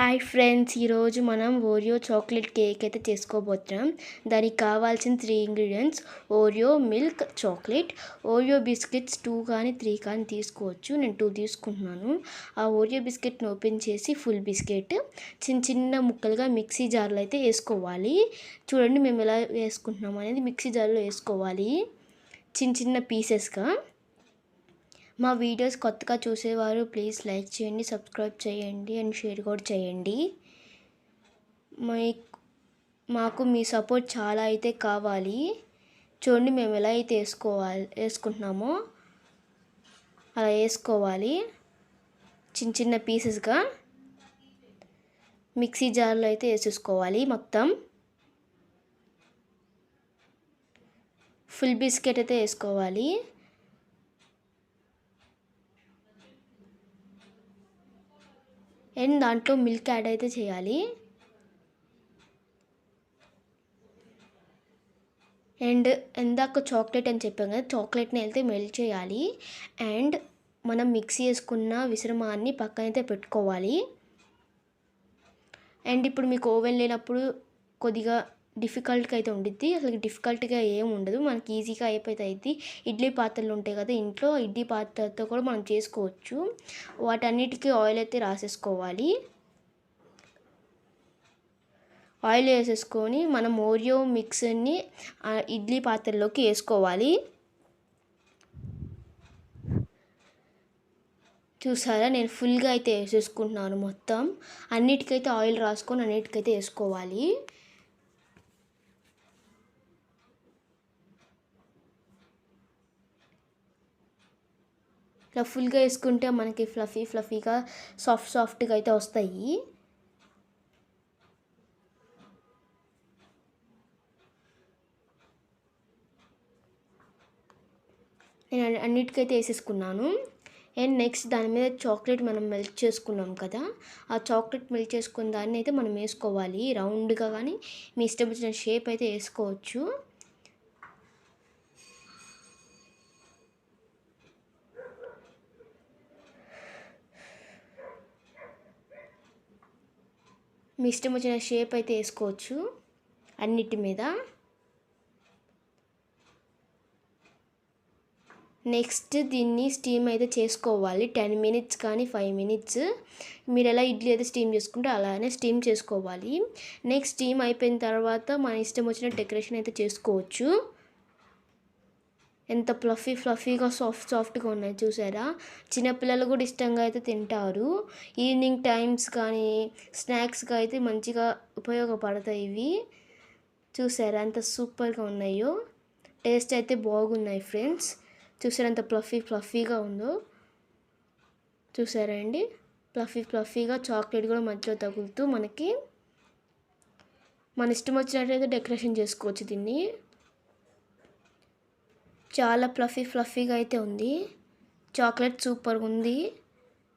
Hi friends ఈరోజు మనం Oreo chocolate cake అయితే చేసుకోబోతున్నాం. దానికి కావాల్సిన three ingredients Oreo milk chocolate Oreo biscuits two కానీ త్రీ కానీ తీసుకోవచ్చు. నేను టూ తీసుకుంటున్నాను. ఆ ఓరియో బిస్కెట్ని ఓపెన్ చేసి ఫుల్ బిస్కెట్ చిన్న చిన్న ముక్కలుగా మిక్సీ జార్లో అయితే వేసుకోవాలి. చూడండి మేము ఎలా వేసుకుంటున్నాం అనేది మిక్సీ జార్లో వేసుకోవాలి. చిన్న చిన్న పీసెస్గా మా వీడియోస్ కొత్తగా చూసేవారు ప్లీజ్ లైక్ చేయండి సబ్స్క్రైబ్ చేయండి అండ్ షేర్ కూడా చేయండి. మీ మాకు మీ సపోర్ట్ చాలా అయితే కావాలి. చూడండి మేము ఎలా అయితే వేసుకోవాలి వేసుకుంటున్నామో అలా వేసుకోవాలి. చిన్న చిన్న పీసెస్గా మిక్సీ జార్లో అయితే వేసేసుకోవాలి మొత్తం. ఫుల్ బిస్కెట్ అయితే వేసుకోవాలి. అండ్ దాంట్లో మిల్క్ యాడ్ అయితే చేయాలి. అండ్ ఇందాక చాక్లెట్ అని చెప్పాం కదా చాక్లెట్ని వెళ్తే మెల్ట్ చేయాలి. అండ్ మనం మిక్సీ వేసుకున్న విశ్రమాన్ని పక్కనైతే పెట్టుకోవాలి. అండ్ ఇప్పుడు మీకు ఓవెన్ లేనప్పుడు కొద్దిగా డిఫికల్ట్గా అయితే ఉండిద్ది. అసలు డిఫికల్ట్గా ఏం ఉండదు. మనకి ఈజీగా అయిపోతుంది ఇడ్లీ పాత్రలు ఉంటాయి కదా ఇంట్లో ఇడ్లీ పాత్రతో కూడా మనం చేసుకోవచ్చు. వాటన్నిటికీ ఆయిల్ అయితే రాసేసుకోవాలి. ఆయిల్ వేసేసుకొని మనం ఓరియో మిక్సర్ని ఇడ్లీ పాత్రలోకి వేసుకోవాలి. చూసారా? నేను ఫుల్గా అయితే వేసేసుకుంటున్నాను మొత్తం. అన్నిటికైతే ఆయిల్ రాసుకొని అన్నిటికైతే వేసుకోవాలి. ఇట్లా ఫుల్గా వేసుకుంటే మనకి ఫ్లఫీ ఫ్లఫీగా సాఫ్ట్ సాఫ్ట్గా అయితే వస్తాయి. నేను అన్నిటికైతే వేసేసుకున్నాను. అండ్ నెక్స్ట్ దాని మీద చాక్లెట్ మనం మెల్ట్ చేసుకున్నాం కదా ఆ చాక్లెట్ మెల్ట్ చేసుకున్న దాన్ని అయితే మనం వేసుకోవాలి. రౌండ్గా కానీ మీ ఇష్టం వచ్చిన షేప్ అయితే వేసుకోవచ్చు. మీ ఇష్టం వచ్చిన షేప్ అయితే వేసుకోవచ్చు అన్నిటి మీద. నెక్స్ట్ దీన్ని స్టీమ్ అయితే చేసుకోవాలి. టెన్ మినిట్స్ కానీ ఫైవ్ మినిట్స్ మీరు ఎలా ఇడ్లీ అయితే స్టీమ్ చేసుకుంటే అలానే స్టీమ్ చేసుకోవాలి. నెక్స్ట్ స్టీమ్ అయిపోయిన తర్వాత మన ఇష్టం వచ్చిన డెకరేషన్ అయితే చేసుకోవచ్చు. ఎంత ఫ్లఫీ ఫ్లఫీగా సాఫ్ట్ సాఫ్ట్గా ఉన్నాయి చూసారా? చిన్నపిల్లలు కూడా ఇష్టంగా అయితే తింటారు. ఈవినింగ్ టైమ్స్ కానీ స్నాక్స్గా అయితే మంచిగా ఉపయోగపడతాయి ఇవి. చూసారా ఎంత సూపర్గా ఉన్నాయో? టేస్ట్ అయితే బాగున్నాయి ఫ్రెండ్స్ చూసారా ఎంత ఫ్లఫీ ఫ్లఫీగా ఉందో? చూసారా అండి? ఫ్లఫీ ఫ్లఫీగా చాక్లెట్ కూడా మధ్యలో తగులుతూ మనకి మన ఇష్టం వచ్చినట్లయితే డెకరేషన్ చేసుకోవచ్చు దీన్ని. చాలా ఫ్లఫీ ఫ్లఫీగా అయితే ఉంది. చాక్లెట్ సూపర్గా ఉంది.